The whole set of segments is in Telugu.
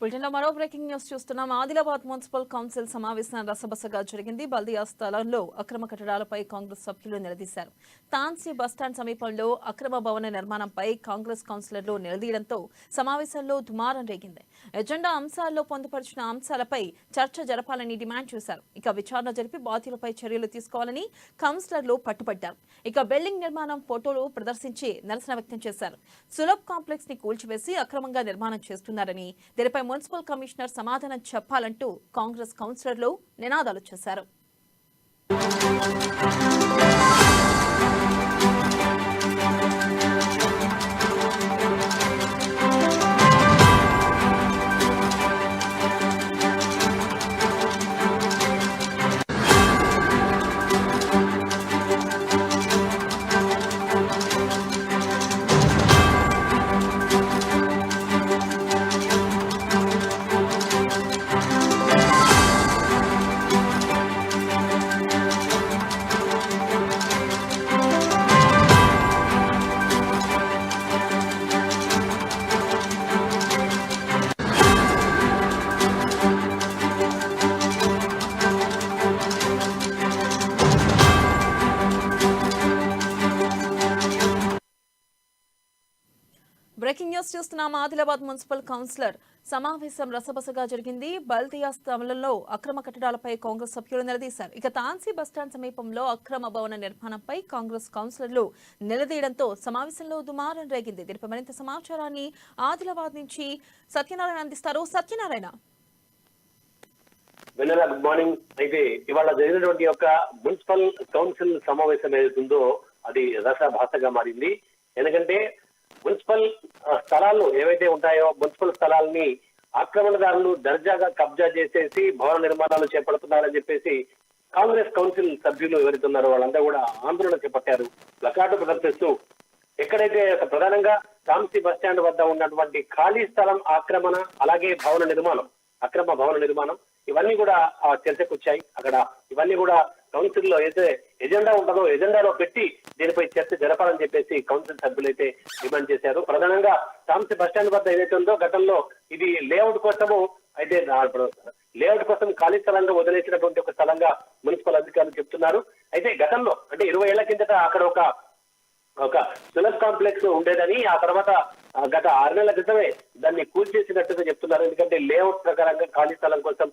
బులెటిన్లో మరో బ్రేకింగ్ న్యూస్ చూస్తున్నాం. ఆదిలాబాద్ మున్సిపల్ కౌన్సిల్ సమావేశం రసబసగా జరిగింది. బల్దియా స్థలంలో అక్రమ కట్టడాలపై కాంగ్రెస్ సభ్యులు నిలదీశారు. తాన్సీ బస్టాండ్ సమీపంలో అక్రమ భవన నిర్మాణంపై కాంగ్రెస్ కౌన్సిలర్లు నిలదీయడంతో సమావేశంలో దుమారం రేగింది. ఎజెండా అంశాల్లో పొందుపరిచిన అంశాలపై చర్చ జరపాలని డిమాండ్ చేశారు. ఇక విచారణ జరిపి బాధ్యులపై చర్యలు తీసుకోవాలని కౌన్సిలర్లు పట్టుబడ్డారు ఇక బిల్డింగ్ నిర్మాణం ఫోటోలు ప్రదర్శించి నిరసన వ్యక్తం చేశారు. సులభ్ కాంప్లెక్స్ని కూల్చివేసి అక్రమంగా నిర్మాణం చేస్తున్నారని దీనిపై మున్సిపల్ కమిషనర్ సమాధానం చెప్పాలంటూ కాంగ్రెస్ కౌన్సిలర్లు నినాదాలు చేశారు. బ్రేకింగ్ ఆదిలాబాద్ మున్సిపల్ కౌన్సిలర్ సమావేశం రసబసగా జరిగింది. బల్దియా స్థలంలో అక్రమ కట్టడాలపై కాంగ్రెస్ సభ్యులు నిలదీశారు. ఇక తాన్సీ బస్టాండ్ సమీపంలో అక్రమ భవన నిర్మాణంపై కాంగ్రెస్ కౌన్సిలర్లు నిలదీయడంతో సమావేశంలో దుమారం రేగింది. దీనిపై మరింత సమాచారాన్ని ఆదిలాబాద్ నుంచి సత్యనారాయణ అందిస్తారు. సత్యనారాయణ. Vennela good morning. అయితే ఇవాళ జరిగినటువంటి యొక్క మున్సిపల్ కౌన్సిల్ సమావేశం ఏదైతుందో అది రసభాసగా మారింది. ఎందుకంటే మున్సిపల్ స్థలాలు ఏవైతే ఉంటాయో మున్సిపల్ స్థలాల్ని ఆక్రమణదారులు దర్జాగా కబ్జా చేసేసి భవన నిర్మాణాలు చేపడుతున్నారని చెప్పేసి కాంగ్రెస్ కౌన్సిల్ సభ్యులు ఎవరైతే వాళ్ళంతా కూడా ఆందోళన చేపట్టారు. ప్లకార్డు ప్రదర్శిస్తూ ఎక్కడైతే ప్రధానంగా కాంసీ బస్ స్టాండ్ వద్ద ఉన్నటువంటి ఖాళీ స్థలం ఆక్రమణ అలాగే భవన నిర్మాణం అక్రమ భవన నిర్మాణం ఇవన్నీ కూడా చర్చకు వచ్చాయి అక్కడ ఇవన్నీ కూడా కౌన్సిల్లో అయితే ఎజెండా ఉంటుందో ఎజెండాలో పెట్టి దీనిపై చర్చ జరపాలని చెప్పేసి కౌన్సిల్ సభ్యులైతే డిమాండ్ చేశారు. ప్రధానంగా తాంసీ బస్ స్టాండ్ వద్ద ఏదైతే ఉందో గతంలో ఇది లేఅవుట్ కోసము అయితే లేఅవుట్ కోసం ఖాళీ స్థలంగా వదిలేసినటువంటి ఒక స్థలంగా మున్సిపల్ అధికారులు చెప్తున్నారు. అయితే గతంలో అంటే ఇరవై ఏళ్ళ కిందట అక్కడ ఒక ఒక సులభ్ కాంప్లెక్స్ ఉండేదని ఆ తర్వాత గత ఆరు నెలల క్రితమే దాన్ని కూల్చేసినట్టుగా చెప్తున్నారు. ఎందుకంటే లేఅవుట్ ప్రకారంగా ఖాళీ స్థలం కోసం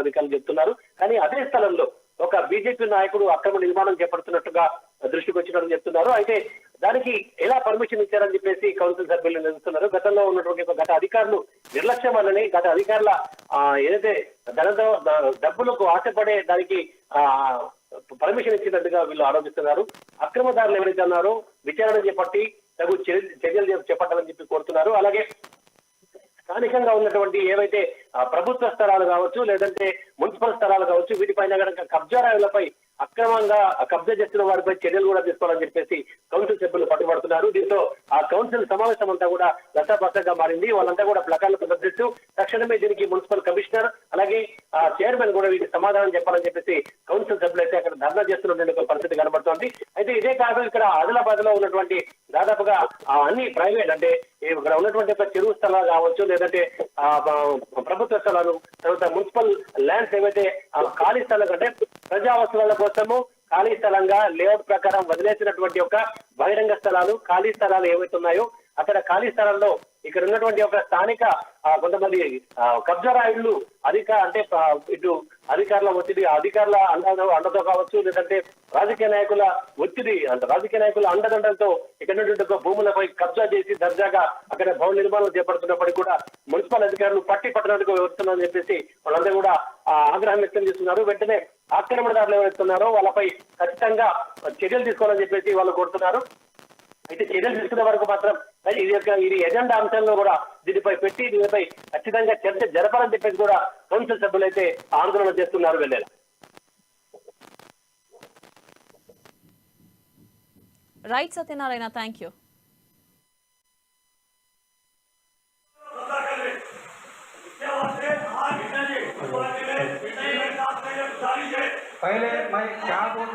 దాన్ని అధికారులు చెప్తున్నారు. కానీ అదే స్థలంలో ఒక బీజేపీ నాయకుడు అక్రమ నిర్మాణం చేపడుతున్నట్టుగా దృష్టికి వచ్చినట్టు చెప్తున్నారు. అయితే దానికి ఎలా పర్మిషన్ ఇచ్చారని చెప్పేసి కౌన్సిల్ సభ్యులు నిలుస్తున్నారు. గతంలో ఉన్నటువంటి గత అధికారులు నిర్లక్ష్యం వల్లని గత అధికారుల ఏదైతే ధనతో డబ్బులకు ఆశపడే దానికి ఆ పర్మిషన్ ఇచ్చినట్టుగా వీళ్ళు ఆరోపిస్తున్నారు. అక్రమదారులు ఎవరైతే ఉన్నారో విచారణ చేపట్టి తగు చర్యలు చేపట్టాలని చెప్పి కోరుతున్నారు. అలాగే స్థానికంగా ఉన్నటువంటి ఏవైతే ప్రభుత్వ స్థలాలు కావచ్చు లేదంటే మున్సిపల్ స్థలాలు కావచ్చు వీటిపైన కనుక కబ్జా రాయులపై అక్రమంగా కబ్జా చేస్తున్న వారిపై చర్యలు కూడా తీసుకోవాలని చెప్పేసి కౌన్సిల్ సభ్యులు పట్టుబడుతున్నారు. దీంతో ఆ కౌన్సిల్ సమావేశం అంతా కూడా రసాభాసగా మారింది. వాళ్ళంతా కూడా ప్లకార్లు ప్రదర్శిస్తూ తక్షణమే దీనికి మున్సిపల్ కమిషనర్ అలాగే ఆ చైర్మన్ కూడా వీటికి సమాధానం చెప్పాలని చెప్పేసి కౌన్సిల్ సభ్యులు అయితే అక్కడ ధర్నా చేస్తున్నటువంటి ఒక పరిస్థితి కనబడుతోంది. అయితే ఇదే కాదు ఇక్కడ ఆదిలాబాద్లో ఉన్నటువంటి దాదాపుగా ఆ అన్ని ప్రైవేట్ అంటే ఇక్కడ ఉన్నటువంటి చెరువు స్థలాలు కావచ్చు లేదంటే ఆ ప్రభుత్వ స్థలాలు తర్వాత మున్సిపల్ ల్యాండ్స్ ఏవైతే ఖాళీ స్థలం అంటే ప్రజా అవసరాల కోసము ఖాళీ స్థలంగా లేఅవుట్ ప్రకారం వదిలేసినటువంటి ఒక బహిరంగ స్థలాలు ఖాళీ స్థలాలు ఏవైతే ఉన్నాయో అక్కడ ఖాళీ స్థలంలో ఇక్కడ ఉన్నటువంటి ఒక స్థానిక కొంతమంది ఆ, కబ్జా అధిక అంటే ఇటు అధికారుల ఒత్తిడి అధికారుల అండ అండతో కావచ్చు లేదంటే రాజకీయ నాయకుల ఒత్తిడి అంటే రాజకీయ నాయకుల అండదండలతో ఇక్కడ ఉన్నటువంటి ఒక భూములపై కబ్జా చేసి దర్జాగా అక్కడ భవన నిర్మాణం చేపడుతున్నప్పటికీ కూడా మున్సిపల్ అధికారులు పట్టి పట్టడానికి వస్తున్నారని చెప్పేసి వాళ్ళందరూ కూడా ఆగ్రహం వ్యక్తం చేస్తున్నారు. వెంటనే ఆక్రమణదారులు ఎవరైతున్నారో వాళ్ళపై ఖచ్చితంగా చర్యలు తీసుకోవాలని చెప్పేసి వాళ్ళు కోరుతున్నారు. అయితే చర్యలు తీసుకునే వరకు మాత్రం ఇది యొక్క ఇది ఎజెండా అంశంలో కూడా దీనిపై పెట్టి దీనిపై ఖచ్చితంగా చర్చ జరపాలని చెప్పేసి కూడా కౌన్సిల్ సభ్యులు అయితే ఆందోళన చేస్తున్నారు వెళ్ళేలా. Right Satyanarayana thank you